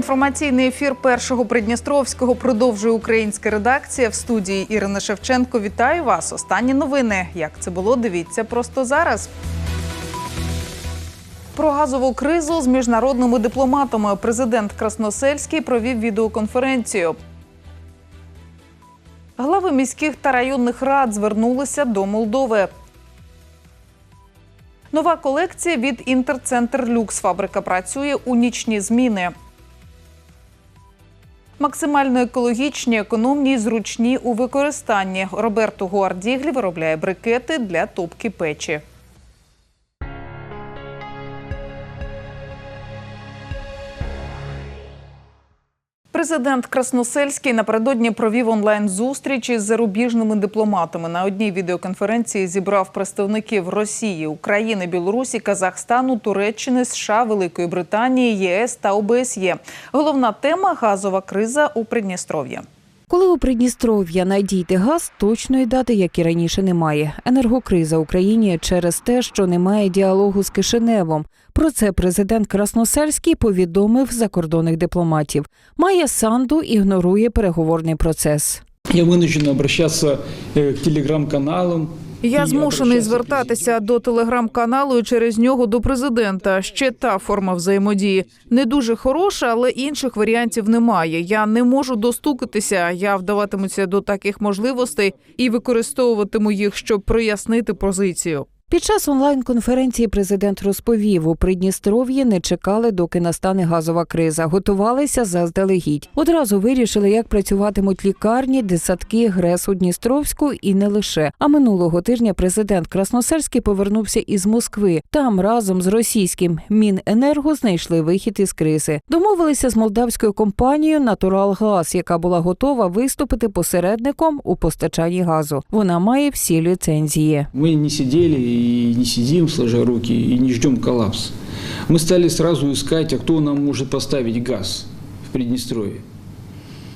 Інформаційний ефір першого Придністровського продовжує українська редакція в студії Ірина Шевченко. Вітаю вас. Останні новини. Як це було? Дивіться просто зараз. Про газову кризу з міжнародними дипломатами президент Красносельський провів відеоконференцію. Глави міських та районних рад звернулися до Молдови. Нова колекція від Інтерцентр Люкс. Фабрика працює у нічні зміни. Максимально екологічні, економні і зручні у використанні. Роберто Гуардіглі виробляє брикети для топки печі. Президент Красносельський напередодні провів онлайн-зустріч із зарубіжними дипломатами. На одній відеоконференції зібрав представників Росії, України, Білорусі, Казахстану, Туреччини, США, Великої Британії, ЄС та ОБСЄ. Головна тема газова криза у Придністров'ї. Коли у Придністров'я надійде газ, точної дати, як і раніше, немає. Енергокриза Україні через те, що немає діалогу з Кишиневом. Про це президент Красносельський повідомив закордонних дипломатів. Майя Санду ігнорує переговорний процес. Я вынужден обращатися э, к телеграм-каналам. Я змушений звертатися до телеграм-каналу і через нього до президента. Ще та форма взаємодії не дуже хороша, але інших варіантів немає. Я не можу достукатися. Я вдаватимуся до таких можливостей і використовуватиму їх, щоб прояснити позицію. Під час онлайн-конференції президент розповів, у Придністров'ї не чекали, доки настане газова криза. Готувалися заздалегідь. Одразу вирішили, як працюватимуть лікарні, десятки, ГРЕС у Дністровську і не лише. А минулого тижня президент Красносельський повернувся із Москви. Там разом з російським Міненерго знайшли вихід із кризи. Домовилися з молдавською компанією Натуралгаз, яка була готова виступити посередником у постачанні газу. Вона має всі ліцензії. Мы не сидели и не сидим, сложа руки, и не ждем коллапс. Мы стали сразу искать, а кто нам может поставить газ в Приднестровье.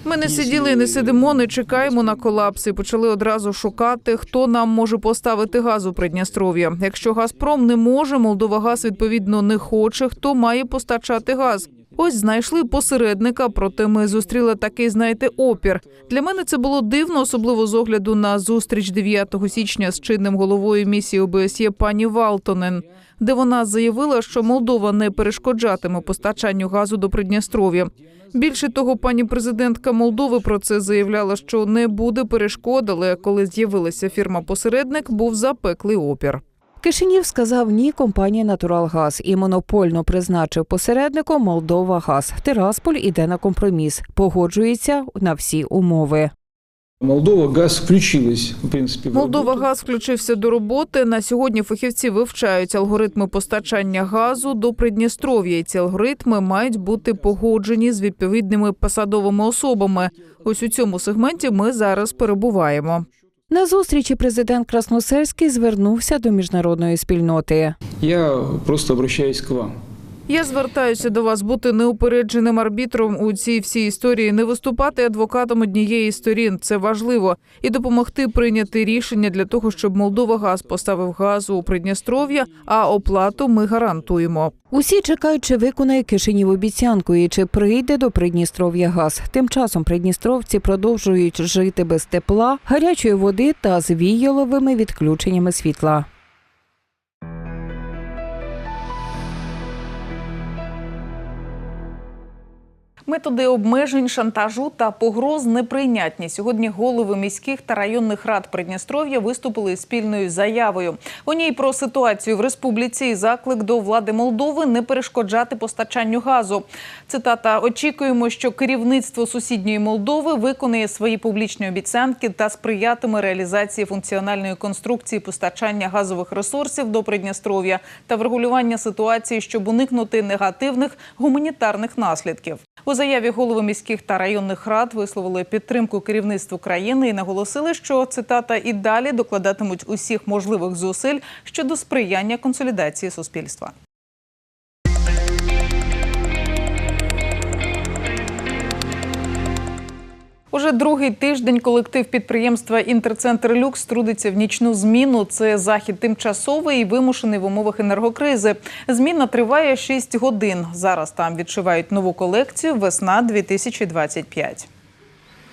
Ми не сиділи не сидимо, не чекаємо на колапс і почали одразу шукати, хто нам може поставити газ у Придністров'я. Якщо Газпром не може, Молдова газ відповідно не хоче. Хто має постачати газ? Ось знайшли посередника, проте ми зустріли такий, знаєте, опір. Для мене це було дивно, особливо з огляду на зустріч 9 січня з чинним головою місії ОБСЄ пані Валтонен, де вона заявила, що Молдова не перешкоджатиме постачанню газу до Придністров'я. Більше того, пані президентка Молдови про це заявляла, що не буде перешкод, але коли з'явилася фірма-посередник, був запеклий опір. Кишинів сказав ні компанії Натуралгаз і монопольно призначив посередником Молдова Газ. Тирасполь іде на компроміс, погоджується на всі умови. Молдова газ включилась, в принципе, в Молдова газ включився до роботи. На сьогодні фахівці вивчають алгоритми постачання газу до Придністров'я. І ці алгоритми мають бути погоджені з відповідними посадовими особами. Ось у цьому сегменті ми зараз перебуваємо. На зустрічі президент Красносельський звернувся до міжнародної спільноти. Я просто обращаюсь к вам. Я звертаюся до вас бути неупередженим арбітром у цій всій історії, не виступати адвокатом однієї з сторін. Це важливо і допомогти прийняти рішення для того, щоб Молдова газ поставив газу у Придністров'я, а оплату ми гарантуємо. Усі чекають, чи виконає Кишинів обіцянку і чи прийде до Придністров'я газ. Тим часом придністровці продовжують жити без тепла, гарячої води та з віяловими відключеннями світла. Методи обмежень, шантажу та погроз неприйнятні. Сьогодні голови міських та районних рад Придністров'я виступили спільною заявою. У ній про ситуацію в республіці і заклик до влади Молдови не перешкоджати постачанню газу. Цитата: очікуємо, що керівництво сусідньої Молдови виконує свої публічні обіцянки та сприятиме реалізації функціональної конструкції постачання газових ресурсів до Придністров'я та врегулювання ситуації, щоб уникнути негативних гуманітарних наслідків. У заяві голови міських та районних рад висловили підтримку керівництву країни і наголосили, що цитата і далі докладатимуть усіх можливих зусиль щодо сприяння консолідації суспільства. Уже другий тиждень колектив підприємства Інтерцентр Люкс трудиться в нічну зміну. Це захід тимчасовий і вимушений в умовах енергокризи. Зміна триває 6 годин. Зараз там відшивають нову колекцію Весна 2025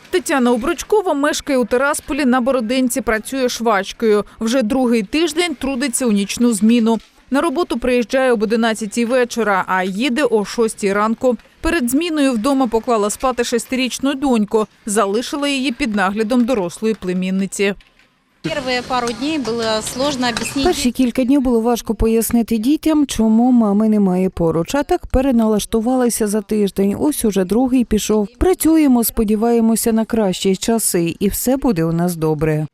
Тетяна Обручкова мешкає у Терасполі на Бородинці, працює швачкою. Вже другий тиждень трудиться у нічну зміну. На роботу приїжджає об 11 вечора, а їде о 6 ранку. Перед зміною вдома поклала спати шестирічну доньку, залишила її під наглядом дорослої племінниці. Первые пару дней было сложно объяснить. Перші кілька днів було важко пояснити дітям, чому мами немає поруч. А так переналаштувалися за тиждень. Ось уже другий пішов. Працюємо, сподіваємося на кращі часи, і все буде у нас добре.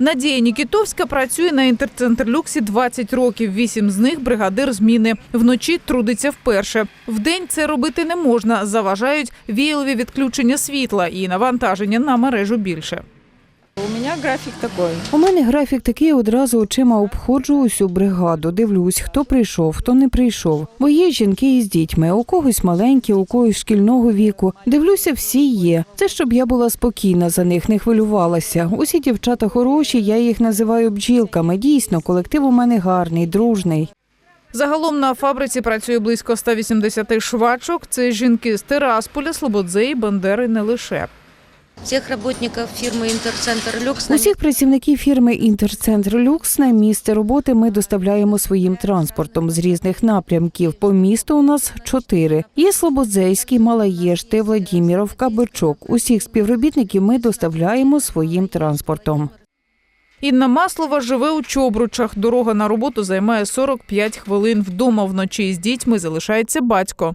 Надія Нікітовська працює на інтерцентр Люксі 20 років. Вісім з них бригадир зміни. Вночі трудиться вперше. Вдень це робити не можна. Заважають віялові відключення світла і навантаження на мережу більше. У меня график такой. У мене графік такий одразу очима обходжу усю бригаду. Дивлюсь, хто прийшов, хто не прийшов. Бо є жінки із дітьми, у когось маленькі, у когось шкільного віку. Дивлюся, всі є. Це щоб я була спокійна за них, не хвилювалася. Усі дівчата хороші, я їх називаю бджілками. Дійсно, колектив у мене гарний, дружний. Загалом на фабриці працює близько 180 швачок. Це жінки з Тирасполя, Слободзеї, Бандери, не лише. Всех работников фирмы Интерцентр Люкс Усіх працівників фірми Інтерцентр Люкс на місце роботи ми доставляємо своїм транспортом з різних напрямків. По місту у нас чотири. Є Слободзейський, Малаєшти, Владіміровка, Бичок. Усіх співробітників ми доставляємо своїм транспортом. Інна Маслова живе у Чобручах. Дорога на роботу займає 45 хвилин. Вдома вночі з дітьми залишається батько.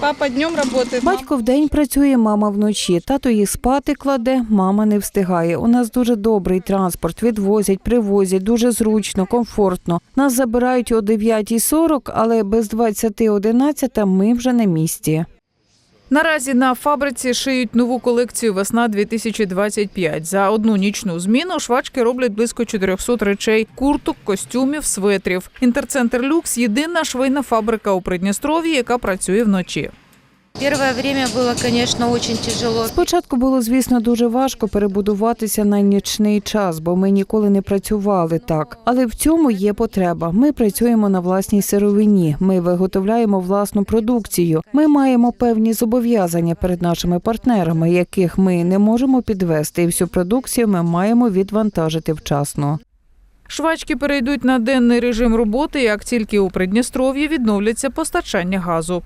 Папа днем работает. батько Батько вдень працює, мама вночі. Тато їх спати кладе, мама не встигає. У нас дуже добрий транспорт. Відвозять, привозять, дуже зручно, комфортно. Нас забирають о 9.40, але без 20.11 ми вже на місці. Наразі на фабриці шиють нову колекцію Весна 2025 За одну нічну зміну швачки роблять близько 400 речей: курток, костюмів, светрів. Інтерцентр Люкс єдина швейна фабрика у Придністров'ї, яка працює вночі. Первое время было, конечно, очень тяжело. Спочатку було, звісно, дуже важко перебудуватися на нічний час, бо ми ніколи не працювали так. Але в цьому є потреба. Ми працюємо на власній сировині. Ми виготовляємо власну продукцію. Ми маємо певні зобов'язання перед нашими партнерами, яких ми не можемо підвести. І всю продукцію ми маємо відвантажити вчасно. Швачки перейдуть на денний режим роботи, як тільки у Придністров'ї відновляться постачання газу.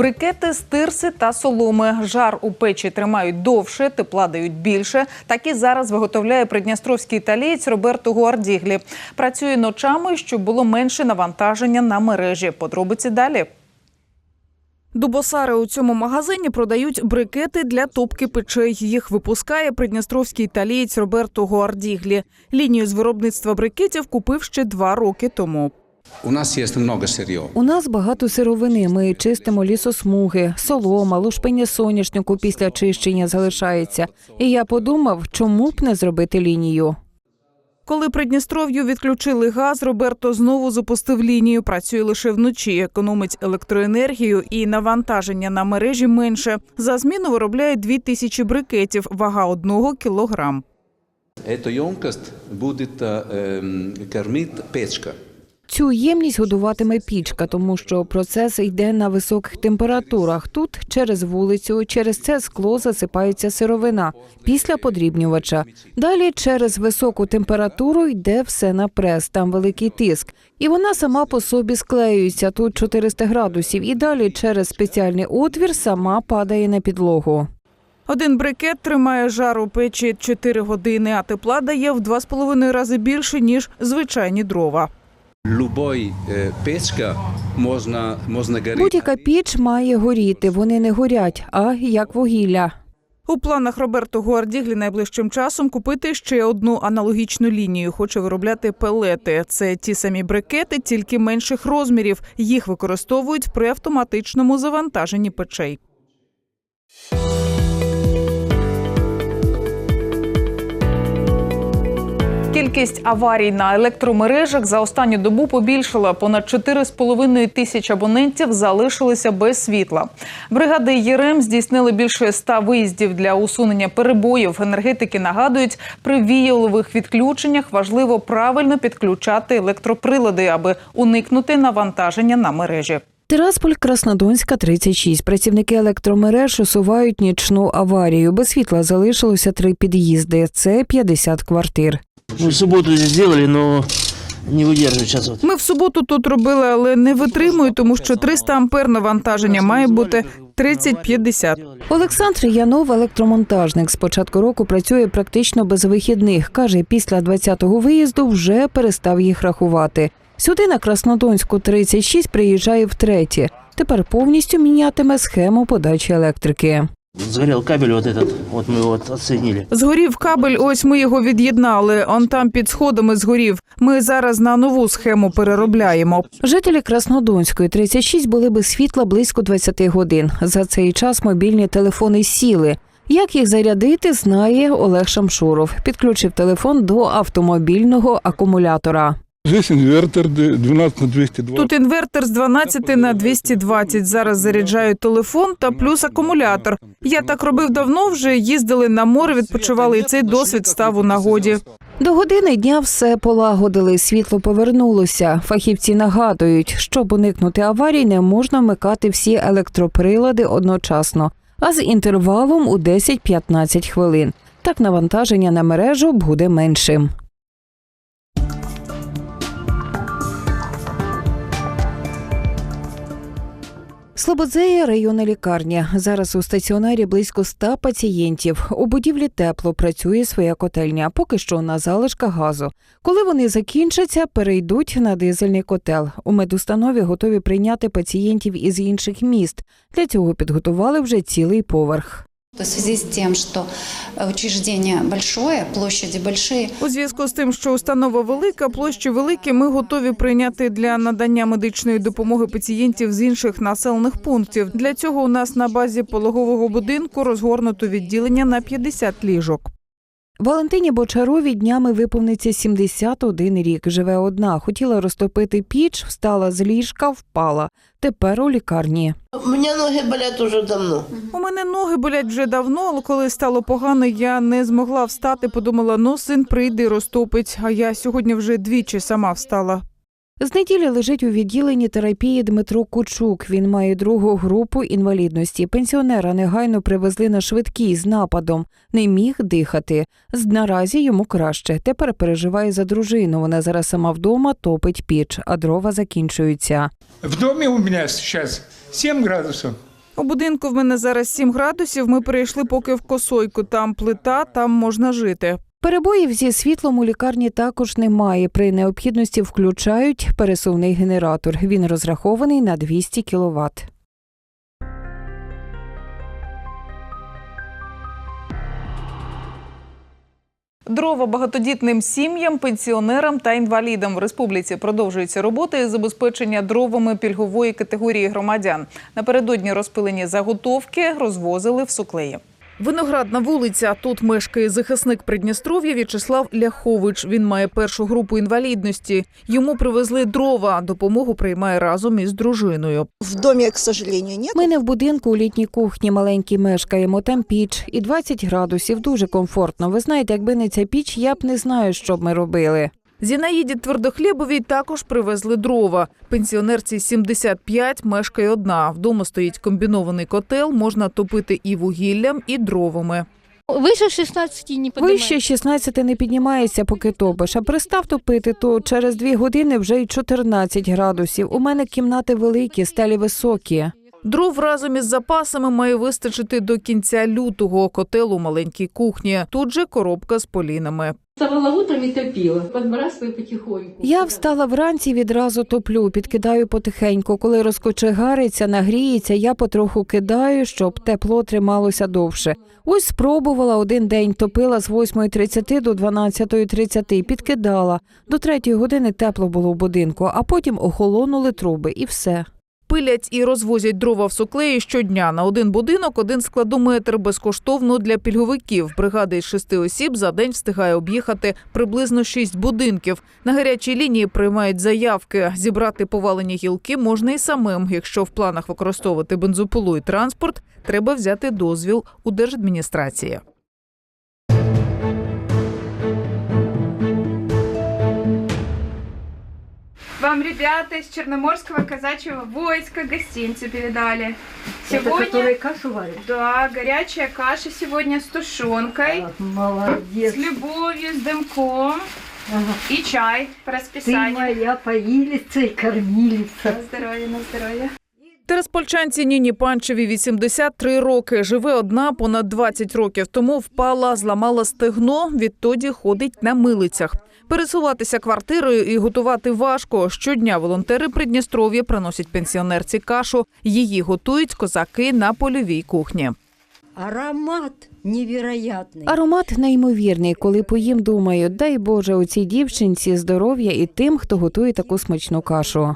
Брикети з тирси та соломи. Жар у печі тримають довше, тепла дають більше. Так і зараз виготовляє придністровський італієць Роберто Гуардіглі. Працює ночами, щоб було менше навантаження на мережі. Подробиці далі. Дубосари у цьому магазині продають брикети для топки печей. Їх випускає придністровський італієць Роберто Гуардіглі. Лінію з виробництва брикетів купив ще два роки тому. У нас есть много сырьев. У нас багато сировини. Ми чистимо лісосмуги, солома, лушпиня соняшнику після чищення залишається. І я подумав, чому б не зробити лінію. Коли Придністров'ю відключили газ, Роберто знову запустив лінію. Працює лише вночі, економить електроенергію і навантаження на мережі менше. За зміну виробляє дві тисячі брикетів, вага одного кілограм. Эту емкость будет э, эм, кормить печка. Цю ємність годуватиме пічка, тому що процес йде на високих температурах. Тут через вулицю, через це скло засипається сировина після подрібнювача. Далі через високу температуру йде все на прес, там великий тиск. І вона сама по собі склеюється тут 400 градусів. І далі через спеціальний отвір сама падає на підлогу. Один брикет тримає жар у печі 4 години, а тепла дає в 2,5 рази більше, ніж звичайні дрова. Любой печка гореть. Будь-яка піч має горіти. Вони не горять, а як вугілля. У планах Роберто Гуардіглі найближчим часом купити ще одну аналогічну лінію. Хоче виробляти пелети. Це ті самі брикети, тільки менших розмірів. Їх використовують при автоматичному завантаженні печей. Кількість аварій на електромережах за останню добу побільшила. Понад 4,5 тисяч абонентів залишилися без світла. Бригади ЄРЕМ здійснили більше ста виїздів для усунення перебоїв. Енергетики нагадують, при віялових відключеннях важливо правильно підключати електроприлади, аби уникнути навантаження на мережі. Тирасполь, Краснодонська, 36. Працівники електромереж усувають нічну аварію. Без світла залишилося три під'їзди. Це 50 квартир. Мы в субботу здесь сделали, но не выдерживает сейчас вот. Ми в суботу тут робили, але не витримую, тому що 300 ампер навантаження має бути 30-50. Олександр Янов, електромонтажник, з початку року працює практично без вихідних. Каже, після 20-го виїзду вже перестав їх рахувати. Сюди на Краснодонську 36 приїжджає втретє. Тепер повністю мінятиме схему подачі електрики. Сгорел кабель вот этот, вот мы его вот. Згорів кабель, ось ми його від'єднали. Он там під сходами згорів. Ми зараз на нову схему переробляємо. Жителі Краснодонської 36 були без світла близько 20 годин. За цей час мобільні телефони сіли. Як їх зарядити, знає Олег Шамшуров. Підключив телефон до автомобільного акумулятора. Здесь инвертор 12 на 220. Тут інвертор з 12 на 220. Зараз заряджаю телефон та плюс акумулятор. Я так робив давно. Вже їздили на море, відпочивали, і цей досвід став у нагоді. До години дня все полагодили, світло повернулося. Фахівці нагадують, щоб уникнути аварій, не можна вмикати всі електроприлади одночасно, а з інтервалом у 10-15 хвилин. Так навантаження на мережу буде меншим. Слободзея районна лікарня. Зараз у стаціонарі близько 100 пацієнтів. У будівлі тепло працює своя котельня, поки що на залишках газу. Коли вони закінчаться, перейдуть на дизельний котел. У медустанові готові прийняти пацієнтів із інших міст. Для цього підготували вже цілий поверх. В связи с тем, что э, учреждение большое, площади большие, У зв'язку з тим, що установа велика, площі великі, ми готові прийняти для надання медичної допомоги пацієнтів з інших населених пунктів. Для цього у нас на базі пологового будинку розгорнуто відділення на 50 ліжок. Валентині Бочарові днями виповниться 71 рік. Живе одна. Хотіла розтопити піч, встала з ліжка, впала. Тепер у лікарні. У мене ноги болять уже давно. У мене ноги болять вже давно, але коли стало погано, я не змогла встати. Подумала, ну син прийде розтопить. А я сьогодні вже двічі сама встала. З неділі лежить у відділенні терапії Дмитро Кучук. Він має другу групу інвалідності. Пенсіонера негайно привезли на швидкій з нападом. Не міг дихати. З наразі йому краще. Тепер переживає за дружину. Вона зараз сама вдома топить піч, а дрова закінчуються. В доме у меня сейчас 7 градусов. У будинку в мене зараз 7 градусів. Ми перейшли поки в косойку. Там плита, там можна жити. Перебоїв зі світлом у лікарні також немає. При необхідності включають пересувний генератор. Він розрахований на 200 кВт. Дрова багатодітним сім'ям, пенсіонерам та інвалідам в республіці продовжується робота із забезпечення дровами пільгової категорії громадян. Напередодні розпилені заготовки розвозили в суклеї. Виноградна вулиця. Тут мешкає захисник Придністров'я В'ячеслав Ляхович. Він має першу групу інвалідності. Йому привезли дрова. Допомогу приймає разом із дружиною. В доме, к сожалению, нет. Ми не в будинку у літній кухні маленькій мешкаємо. Там піч і 20 градусів. Дуже комфортно. Ви знаєте, якби не ця піч, я б не знаю, що б ми робили. Зінаїді Твердохлєбовій також привезли дрова. Пенсіонерці 75 мешкає одна. Вдома стоїть комбінований котел, можна топити і вугіллям, і дровами. Вище 16 не Вище 16 не піднімається, поки топиш. А пристав топити, то через дві години вже й 14 градусів. У мене кімнати великі, стелі високі. Дров разом із запасами має вистачити до кінця лютого. Котел у маленькій кухні. Тут же коробка з полінами. Вставала утром и топила, подбрасываю потихоньку. Я встала вранці, відразу топлю, підкидаю потихеньку. Коли розкочегариться, нагріється, я потроху кидаю, щоб тепло трималося довше. Ось спробувала один день, топила з 8.30 до 12.30, підкидала. До 3 години тепло було в будинку, а потім охолонули труби і все. Пилять і розвозять дрова в суклеї щодня. На один будинок один складометр безкоштовно для пільговиків. Бригада із шести осіб за день встигає об'їхати приблизно шість будинків. На гарячій лінії приймають заявки. Зібрати повалені гілки можна і самим. Якщо в планах використовувати бензопилу і транспорт, треба взяти дозвіл у держадміністрації. Вам ребята из Черноморского казачьего войска гостинцы передали. Это которые кашу варят? Да, горячая каша сегодня с тушенкой, Молодец. с любовью, с дымком и чай по Ты расписанию. моя поилица и кормилица. На здоровье, на здоровье. Тераспольчанці Ніні Панчеві 83 роки. Живе одна понад 20 років тому впала, зламала стегно. Відтоді ходить на милицях. Пересуватися квартирою і готувати важко. Щодня волонтери Придністров'я приносять пенсіонерці кашу. Її готують козаки на польовій кухні. Аромат невероятный. Аромат неймовірний. Коли поїм, думаю, дай Боже, у цій дівчинці здоров'я і тим, хто готує таку смачну кашу.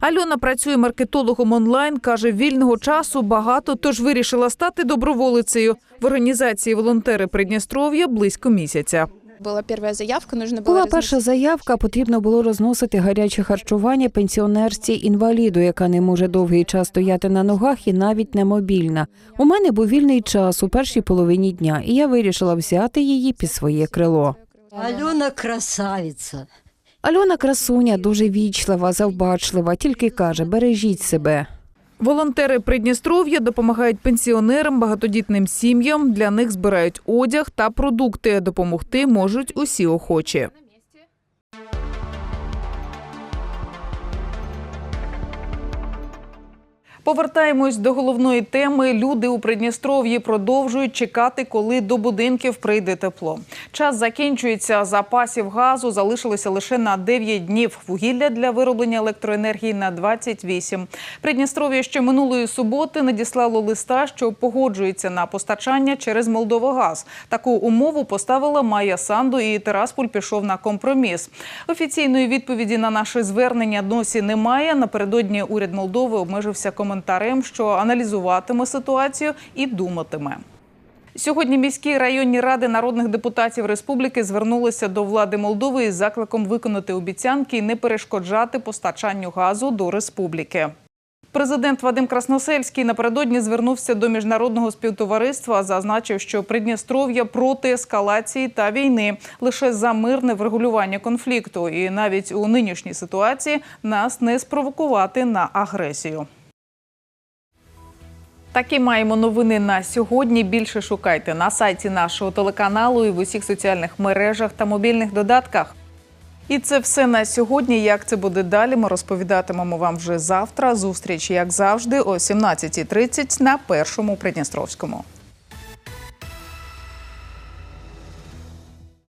Альона працює маркетологом онлайн. каже, вільного часу багато, тож вирішила стати доброволицею в організації волонтери Придністров'я близько місяця. Была первая заявка, нужно Була перша заявка. Потрібно було розносити гаряче харчування пенсіонерці інваліду, яка не може довгий час стояти на ногах і навіть не мобільна. У мене був вільний час у першій половині дня, і я вирішила взяти її під своє крило. Алена красавица. Альона красуня дуже вічлива, завбачлива, тільки каже: бережіть себе. Волонтери Придністров'я допомагають пенсіонерам, багатодітним сім'ям. Для них збирають одяг та продукти. Допомогти можуть усі охочі. Повертаємось до головної теми. Люди у Придністров'ї продовжують чекати, коли до будинків прийде тепло. Час закінчується. Запасів газу залишилося лише на 9 днів. Вугілля для вироблення електроенергії на 28. Придністров'я ще минулої суботи надіслало листа, що погоджується на постачання через Молдовогаз. Таку умову поставила Майя Санду, і Терасполь пішов на компроміс. Офіційної відповіді на наше звернення досі немає. Напередодні уряд Молдови обмежився коментарем, що аналізуватиме ситуацію і думатиме. Сьогодні міські районні ради народних депутатів республіки звернулися до влади Молдови із закликом виконати обіцянки і не перешкоджати постачанню газу до республіки. Президент Вадим Красносельський напередодні звернувся до міжнародного співтовариства, зазначив, що Придністров'я проти ескалації та війни лише за мирне врегулювання конфлікту, і навіть у нинішній ситуації нас не спровокувати на агресію. Такі маємо новини на сьогодні. Більше шукайте на сайті нашого телеканалу і в усіх соціальних мережах та мобільних додатках. І це все на сьогодні. Як це буде далі? Ми розповідатимемо вам вже завтра. Зустріч, як завжди, о 17.30 на першому Придністровському.